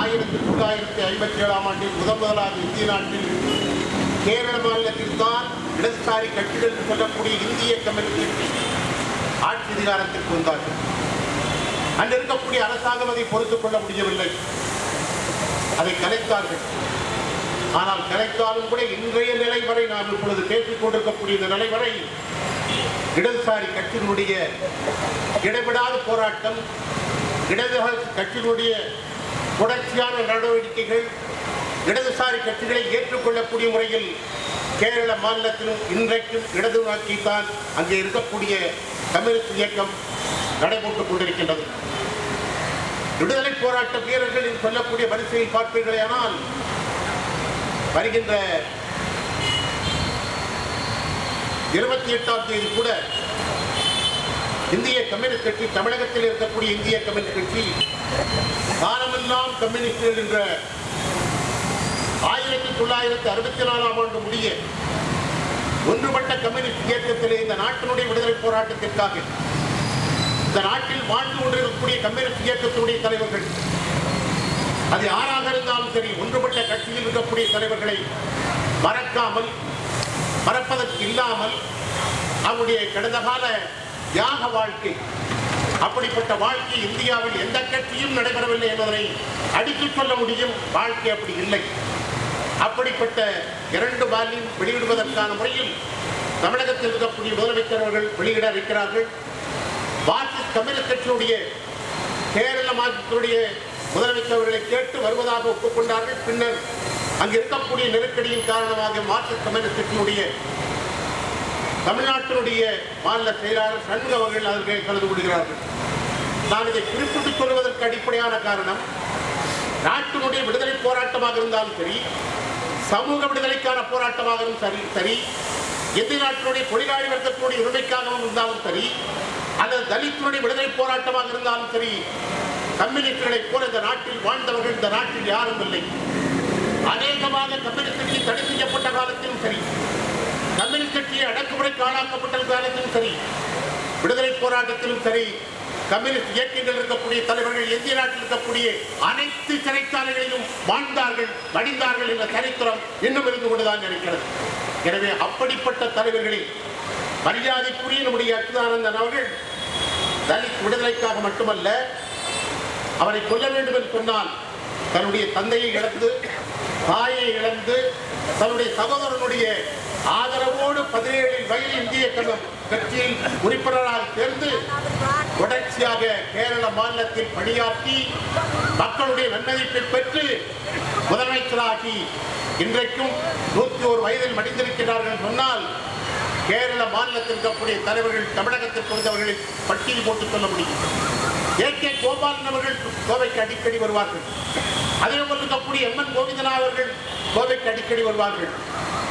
ஆயிரத்தி தொள்ளாயிரத்தி ஐம்பத்தி ஏழாம் ஆண்டில் முதன் முதலாக இந்திய நாட்டில் கேரள மாநிலத்தில் தான் இடதுசாரி கட்சிகள் என்று சொல்லக்கூடிய இந்திய கம்யூனிஸ்ட் ஆட்சி அதிகாரத்திற்கு வந்தார்கள். அன்று இருக்கக்கூடிய அரசாங்கம் அதை பொறுத்துக் கொள்ள முடியவில்லை. அதை கலைத்தார்கள். ஆனால் கலைத்தாலும் கூட இன்றைய நிலை வரை நாம் இப்பொழுது பேசிக் கொண்டிருக்கக்கூடிய இந்த நிலை வரை இடதுசாரி கட்சியினுடைய இடைவிடாத போராட்டம் இடதுசாரி கட்சியினுடைய தொடர்ச்சியான நடவடிக்கைகள் இடதுசாரி கட்சிகளை ஏற்றுக்கொள்ளக்கூடிய முறையில் கேரள மாநிலத்திலும் இன்றைக்கும் இடது நோக்கித்தான் அங்கே இருக்கக்கூடிய கம்யூனிஸ்ட் இயக்கம் நடைபெற்றுக் கொண்டிருக்கின்றது. விடுதலை போராட்ட வீரர்கள் என்று சொல்லக்கூடிய வரிசையில் பார்ப்பீர்களேனால் வருகின்ற இருபத்தி எட்டாம் தேதி கூட இந்திய கம்யூனிஸ்ட் கட்சி தமிழகத்தில் இருக்கக்கூடிய இந்திய கம்யூனிஸ்ட் கட்சி காலம் காலமெல்லாம் கம்யூனிஸ்டுகள் என்ற ஆயிரத்தி தொள்ளாயிரத்தி அறுபத்தி நாலாம் ஆண்டு முடிய ஒன்றுபட்ட கம்யூனிஸ்ட் இயக்கத்திலே இந்த நாட்டினுடைய விடுதலை போராட்டத்திற்காக இந்த நாட்டில் வாழ்ந்து கொண்டிருக்கக்கூடிய கம்யூனிஸ்ட் இயக்கத்தினுடைய தலைவர்கள் அது யாராக இருந்தாலும் சரி ஒன்றுபட்ட கட்சியில் இருக்கக்கூடிய தலைவர்களை மறக்காமல் மறப்பதற்கு இல்லாமல் அவருடைய கடந்த கால தியாக வாழ்க்கை அப்படிப்பட்ட வாழ்க்கை இந்தியாவில் எந்த கட்சியும் நடைபெறவில்லை என்பதனை அடித்துச் சொல்ல முடியும். வாழ்க்கை அப்படி இல்லை. அப்படிப்பட்ட இரண்டு வால்யூம் வெளியிடுவதற்கான முறையில் தமிழகத்தில் இருக்கக்கூடிய முதலமைச்சர் அவர்கள் வெளியிட இருக்கிறார்கள் மார்க்சிஸ்ட் கம்யூனிஸ்ட் கட்சியுடைய கேரள மாநிலத்தினுடைய முதலமைச்சர் அவர்களை கேட்டு வருவதாக ஒப்புக்கொண்டார்கள். பின்னர் அங்கு இருக்கக்கூடிய நெருக்கடியின் காரணமாக மார்க்சிஸ்ட் கம்யூனிஸ்ட் கட்சியினுடைய தமிழ்நாட்டினுடைய மாநில செயலாளர் சண்முக அவர்கள் அதற்கு கலந்து கொள்கிறார்கள். நான் இதை குறிப்பிட்டு சொல்வதற்கு அடிப்படையான காரணம் நாட்டினுடைய விடுதலை போராட்டமாக இருந்தாலும் சரி சமூக விடுதலைக்கான போராட்டமாகவும் சரி சரி எந்த நாட்டினுடைய தொழிலாளி வர்க்கத்தினுடைய உரிமைக்காகவும் இருந்தாலும் சரி அல்லது தலித்தினுடைய விடுதலை போராட்டமாக இருந்தாலும் சரி கம்யூனிஸ்டுகளைப் போல இந்த நாட்டில் வாழ்ந்தவர்கள் இந்த நாட்டில் யாரும் இல்லை. அநேகமாக கம்யூனிஸ்டுகளை தடுத்து தடை செய்யப்பட்ட காலத்திலும் சரி கம்யூனிஸ்ட் கட்சியை காணாக்கப்பட்ட காலத்திலும் சரி விடுதலை போராட்டத்திலும் சரி கம்யூனிஸ்ட் இயக்கங்கள் இருக்கக்கூடிய தலைவர்கள் இந்திய நாட்டில் இருக்கக்கூடிய அனைத்து சிறைச்சாலைகளிலும் வாழ்ந்தார்கள் மடிந்தார்கள் என்ற சரித்திரம் இன்னும் இருந்து கொண்டுதான் இருக்கிறது. எனவே அப்படிப்பட்ட தலைவர்களில் மரியாதைக்குரிய நம்முடைய அச்சுதானந்தன் அவர்கள் தலித் விடுதலைக்காக மட்டுமல்ல அவரை கொல்ல வேண்டும் என்று சொன்னால் தன்னுடைய தந்தையை இழந்து தாயை இழந்து தன்னுடைய சகோதரனுடைய ஆதரவோடு பதினேழில் வயது இந்திய கழகம் கட்சியில் உறுப்பினராக சேர்ந்து தொடர்ச்சியாக கேரள மாநிலத்தில் பணியாற்றி மக்களுடைய நன்மதிப்பை பெற்று முதலமைச்சராகி இன்றைக்கும் நூற்றி ஒரு வயதில் மடிந்திருக்கிறார்கள் சொன்னால் கேரள மாநிலத்தில் இருக்கக்கூடிய தலைவர்கள் தமிழகத்திற்கு வந்தவர்களை பட்டியல் போட்டுச் சொல்ல முடியும். ஏ கே கோபாலன் அவர்கள் கோவைக்கு அடிக்கடி வருவார்கள். அதே போல் இருக்கக்கூடிய எம் என் கோவிந்தனா அவர்கள் கோவைக்கு அடிக்கடி வருவார்கள்.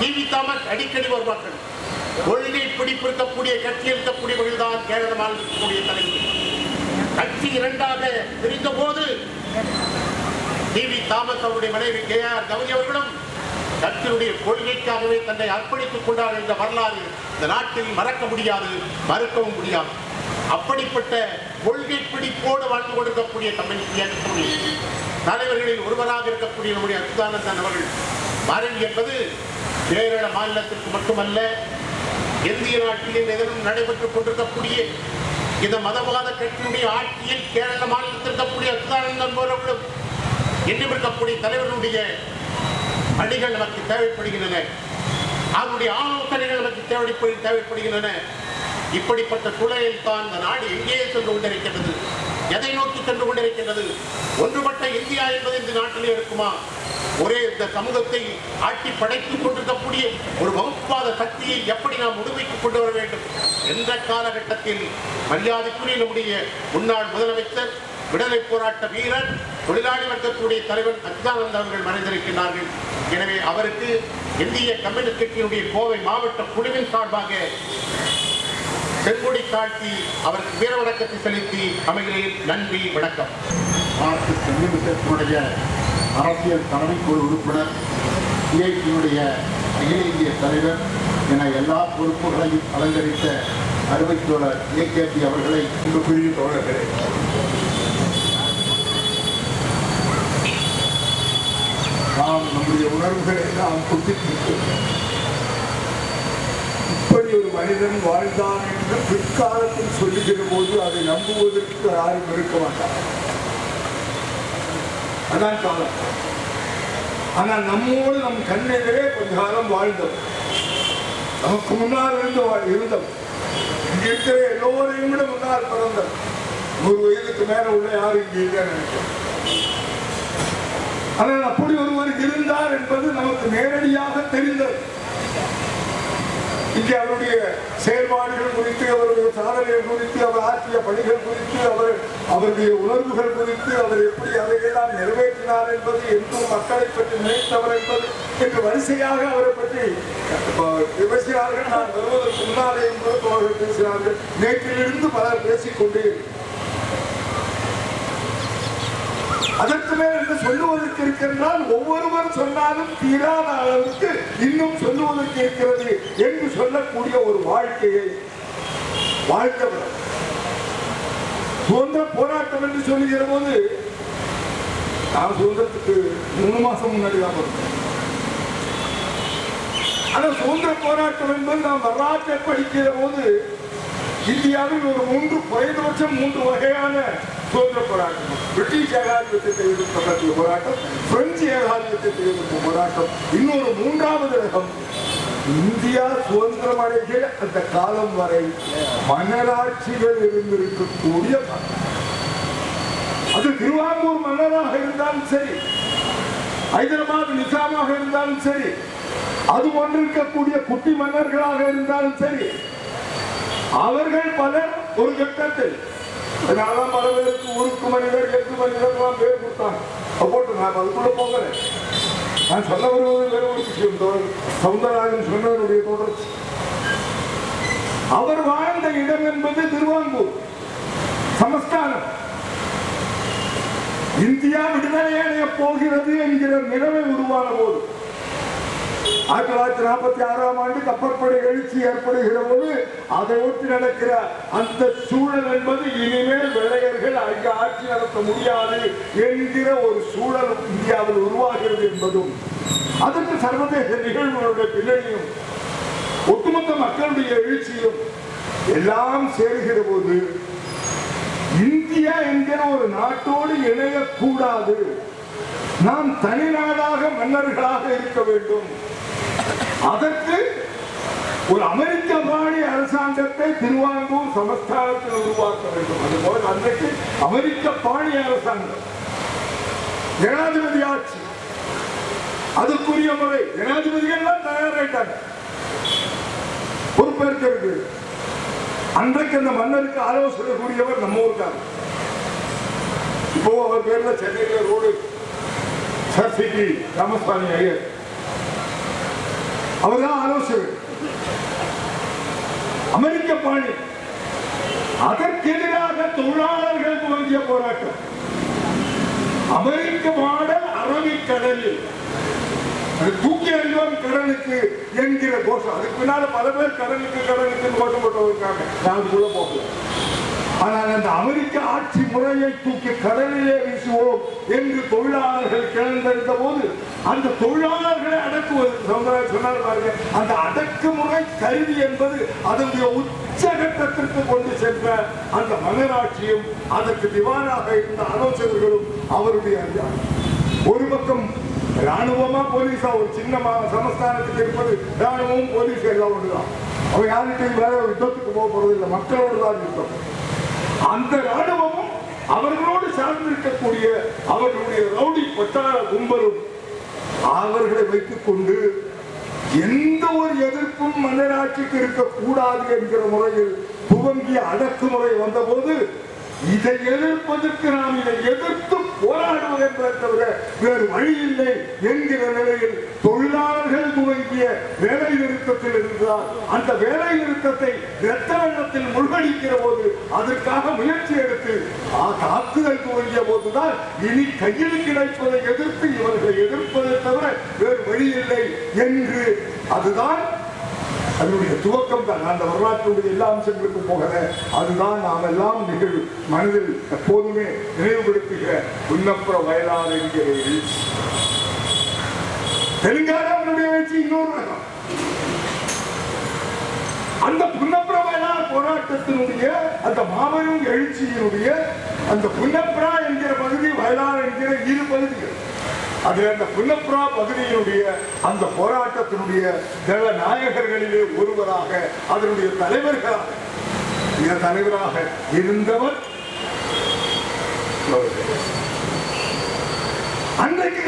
டிவி தாமஸ் அடிக்கடி வருவார்கள். கொள்கை பிடிப்பிருக்கக்கூடிய கட்சி கட்சியில் இருக்கக்கூடியவர்கள் தான் கேரள மாநிலத்திற்குரிய தலைவர்கள் கட்சி இரண்டாக பிரிந்த போது டிவி தாமஸ் அவருடைய மனைவி கே ஆர் கவுரி அவர்களும் கட்சியினுடைய கொள்கைக்காகவே தன்னை அர்ப்பணித்துக் கொண்டார் என்ற வரலாறு இந்த நாட்டில் மறக்க முடியாது மறுக்கவும் முடியாது. அப்படிப்பட்ட கொள்கை பிடிப்போடு வாழ்ந்து கொண்டிருக்கக்கூடிய தமிழ் இயக்கத்தினுடைய தலைவர்களில் ஒருவராக இருக்கக்கூடிய நம்முடைய அச்சுதானந்தன் அவர்கள் மறைவு என்பது கேரள மாநிலத்திற்கு மட்டுமல்ல இந்திய நாட்டில் எதிரும் நடைபெற்றுக் கொண்டிருக்கக்கூடிய இந்த மதவாத கட்சியினுடைய ஆட்சியில் கேரள மாநிலத்தில் இருக்கக்கூடிய அச்சுதானந்தன் போன்றவர்களும் இன்னும் இருக்கக்கூடிய தலைவர்களுடைய பணிகள் நமக்கு தேவைப்படுகின்றன. அவருடைய ஆலோசனைகள் நமக்கு தேவைப்படு தேவைப்படுகின்றன. இப்படிப்பட்ட சூழலில் தான் இந்த நாடு எங்கே சென்று கொண்டிருக்கின்றது? எதை நோக்கி சென்று கொண்டிருக்கின்றது? ஒன்றுபட்ட இந்தியா என்பது இந்த நாட்டிலே இருக்குமா? ஒரே இந்த சமூகத்தை ஆட்டி படைத்துக் கொண்டிருக்கக்கூடிய ஒரு வகுப்பாத சக்தியை எப்படி நாம் முழுமைக்கு கொண்டு வர வேண்டும்? என்ற காலகட்டத்தில் மரியாதைக்குரிய நம்முடைய முன்னாள் முதலமைச்சர் விடுதலை போராட்ட வீரர் தொழிலாளி வர்க்கத்துடைய தலைவர் அச்சுதானந்த அவர்கள் மறைந்திருக்கிறார்கள். எனவே அவருக்கு இந்திய கம்யூனிஸ்ட் கட்சியினுடைய கோவை மாவட்ட குழுவின் சார்பாக செங்கொடி தாழ்த்தி அவருக்கு வீர வணக்கத்தை செலுத்தி அமைகிறேன். நன்றி வணக்கம். மார்க்சிஸ்ட் கம்யூனிஸ்டினுடைய அரசியல் தலைமைக்குழு உறுப்பினர் சிஐடியுடைய அகில இந்திய தலைவர் என எல்லா பொறுப்புகளையும் அலங்கரித்த அறுவை தோழர் ஏகேபி அவர்களை நாம் தோழர்களே உணர்வுகளை நாம் புத்தித்திருக்கிறோம் இப்படி ஒரு மனிதன் வாழ்ந்தான் என்று பிற்காலத்தில் சொல்லுகிற போது அதை நம்புவதற்கு யாரும் இருக்க மாட்டார் அதான் காலம் ஆனால் நம்மோடு நம் கண்ணெதிரே கொஞ்ச காலம் வாழ்ந்தோம். நமக்கு முன்னால் இருந்து வாழ்- இருந்தோம். இங்க இருக்கிற எல்லோரையும் விட முன்னால் பிறந்தோம். நூறு வயதுக்கு மேல உள்ள யாரும் இங்கே இல்லை நினைக்கிறேன் ஆனால் அப்படி ஒருவர் இருந்தார் என்பது நமக்கு நேரடியாக தெரிந்தது. இங்கே அவருடைய செயல்பாடுகள் சாதனைகள் குறித்து அவர் ஆற்றிய பணிகள் குறித்து அவர் அவருடைய உணர்வுகள் குறித்து அவர் எப்படி அதையெல்லாம் நிறைவேற்றினார் என்பது என்றும் மக்களை பற்றி நினைத்தவர் என்பது என்று வரிசையாக அவரை பற்றி அஹ், பேசினார்கள் நான் வருவதற்கு முன்னாலே என்பது அவர்கள் பேசினார்கள். நேற்றிலிருந்து பலர் பேசிக்கொண்டே அதற்கு மேல் என்று சொல்லுவதற்கு இருக்கின்றால் ஒவ்வொருவர் சொன்னாலும் தீராத அளவுக்கு இன்னும் சொல்லுவதற்கு இருக்கிறது என்று சொல்லக்கூடிய ஒரு வாழ்க்கையை வாழ்த்தவர் சுதந்திர போராட்டம் என்று சொல்லுகிற போது நான் சுதந்திரத்துக்கு மூணு மாசம் முன்னாடி தான் பிறந்தேன் ஆனா சுதந்திர போராட்டம் என்பது நாம் வரலாற்றை படிக்கிற போது இந்தியாவில் ஒரு மூன்று குறைந்தபட்சம் மூன்று வகையான சுதந்திர போராட்டம். பிரிட்டிஷ் ஏகாதிபத்தியத்தை எதிர்த்த போராட்டம் பிரெஞ்சு ஏகாதிபத்தியத்தை எதிர்த்த போராட்டம் இன்னொரு மூன்றாவது ரகம் இந்தியா சுதந்திரம் அடைகிற அந்த காலம் வரை மன்னராட்சிகள் இருந்திருக்கக்கூடிய அது திருவாங்கூர் மன்னராக இருந்தாலும் சரி ஹைதராபாத் நிசாமாக இருந்தாலும் சரி அது கொண்டிருக்கக்கூடிய குட்டி மன்னர்களாக இருந்தாலும் சரி அவர்கள் பலர் ஒரு கட்டத்தில் அதனாலதான் பல பேருக்கு உருக்கு மனிதர் எட்டு மனிதர்லாம் பேர் கொடுத்தாங்க. போட்டு நான் அதுக்குள்ள போகிறேன் நான் சொல்ல வருவது வேற ஒரு விஷயம் சவுந்தரராஜன் சொன்னவருடைய தொடர்ச்சி. அவர் வாழ்ந்த இடம் என்பது திருவாங்கூர் சமஸ்தானம் இந்தியா விடுதலை அடைய போகிறது என்கிற நிலைமை உருவான போது ஆயிரத்தி தொள்ளாயிரத்தி நாற்பத்தி ஆறாம் ஆண்டு கப்பற்படை எழுச்சி ஏற்படுகிற போது அதை ஒட்டி நடக்கிற அந்த சூழல் என்பது இனிமேல் வெள்ளையர்கள் அங்கே ஆட்சி நடத்த முடியாது என்கிற ஒரு சூழல் இந்தியாவில் உருவாகிறது என்பதும் அதற்கு சர்வதேச நிகழ்வுகளுடைய பின்னணியும் ஒட்டுமொத்த மக்களுடைய எழுச்சியும் எல்லாம் சேர்கிற போது இந்தியா என்கிற ஒரு நாட்டோடு இணையக்கூடாது. நாம் தனிநாடாக மன்னர்களாக இருக்க வேண்டும். அதற்கு ஒரு அமெரிக்க மாநில அரசாங்கத்தை திருவாங்கூர் சமஸ்தானத்தில் உருவாக்க வேண்டும். அதுபோல் அன்றைக்கு அமெரிக்க பாணி அரசாங்கம் ஜனாதிபதி ஆட்சி அதுக்குரிய முறை ஜனாதிபதிகள் தயாராயிட்டாங்க. பொறுப்பேற்கிறது அன்றைக்கு அந்த மன்னருக்கு ஆலோசனை கூடியவர் நம்ம ஊருக்கார். இப்போ அவர் பேர்ல சென்னையில் road sir city Ramasamy Iyer. அவர் தான் ஆலோசகர். அமெரிக்க பாணி. அதற்கெதிராக தொழிலாளர்கள் துவங்கிய போராட்டம். அமெரிக்க மாடல் அரபிக்கடலில் அது தூக்கி அறிவோம் கடலுக்கு என்கிற கோஷம். அதுக்கு பின்னால பல பேர் கடலுக்கு கடலுக்கு கோஷம் போட்டு இருக்காங்க. நான் அதுக்குள்ள போகல. ஆனால் அந்த அமெரிக்க ஆட்சி முறையை தூக்கி கடலிலே வீசுவோம் என்று தொழிலாளர்கள் கிளர்ந்தெடுத்த போது அந்த தொழிலாளர்களை அடக்குவது சொன்னார் பாருங்க அந்த அடக்குமுறை கருவி என்பது அதனுடைய உச்சகட்டத்திற்கு கொண்டு சென்ற அந்த மன்னராட்சியும் அதற்கு திவானாக இருந்த ஆலோசகர்களும் அவருடைய அதிகாரம். ஒரு பக்கம் ராணுவமா போலீஸா ஒரு சின்ன சமஸ்தானத்துக்கு இருப்பது ராணுவமும் போலீஸ் எல்லாம் ஒன்றுதான் அவன் யார்கிட்டையும் வேற யுத்தத்துக்கு போக போறது இல்லை மக்களோடு தான் யுத்தம் அந்த ராணுவமும் அவர்களோடு சார்ந்திருக்கக்கூடிய அவர்களுடைய ரவுடி வட்டார கும்பலும் அவர்களை வைத்துக் கொண்டு எந்த ஒரு எதிர்ப்பும் மன்னராட்சிக்கு இருக்கக்கூடாது என்கிற முறையில் துவங்கிய அடக்குமுறை வந்தபோது இதை எதிர்ப்பதற்கு நாம் இதை எதிர்த்து போராடுவது என்பதை தவிர வேறு வழி இல்லை என்கிற நிலையில் தொழிலாளர்கள் துவங்கிய வேலை நிறுத்தத்தில் இருந்தால் அந்த வேலை நிறுத்தத்தை இரத்த வெள்ளத்தில் போது அதற்காக முயற்சி எடுத்து ஆ, தாக்குதல் துவங்கிய போதுதான் இனி கையில் கிடைப்பதை எதிர்த்து இவர்களை எதிர்ப்பதை தவிர வேறு வழி இல்லை என்று அதுதான் அதனுடைய துவக்கம் தான் அந்த வரலாற்றுடைய எல்லா அம்சங்களுக்கும் போகல அதுதான் நாம் எல்லாம் நிகழ்வு மனதில் எப்போதுமே நினைவுபடுத்துகிற உன்னப்புற வயலாறு என்கிற. தெலுங்கானாவினுடைய வச்சு இன்னொரு ரகம். அந்த புன்னப்பிரமணா போராட்டத்தினுடைய அந்த மாபெரும் எழுச்சியினுடைய அந்த புன்னப்பிரா என்கிற பகுதி வயலார் என்கிற இரு பகுதிகள். அது அந்த புன்னப்ரா பகுதியினுடைய அந்த போராட்டத்தினுடைய தேவ நாயகர்களிலே ஒருவராக அதனுடைய தலைவர்களாக மிக தலைவராக இருந்தவர் அன்றைக்கு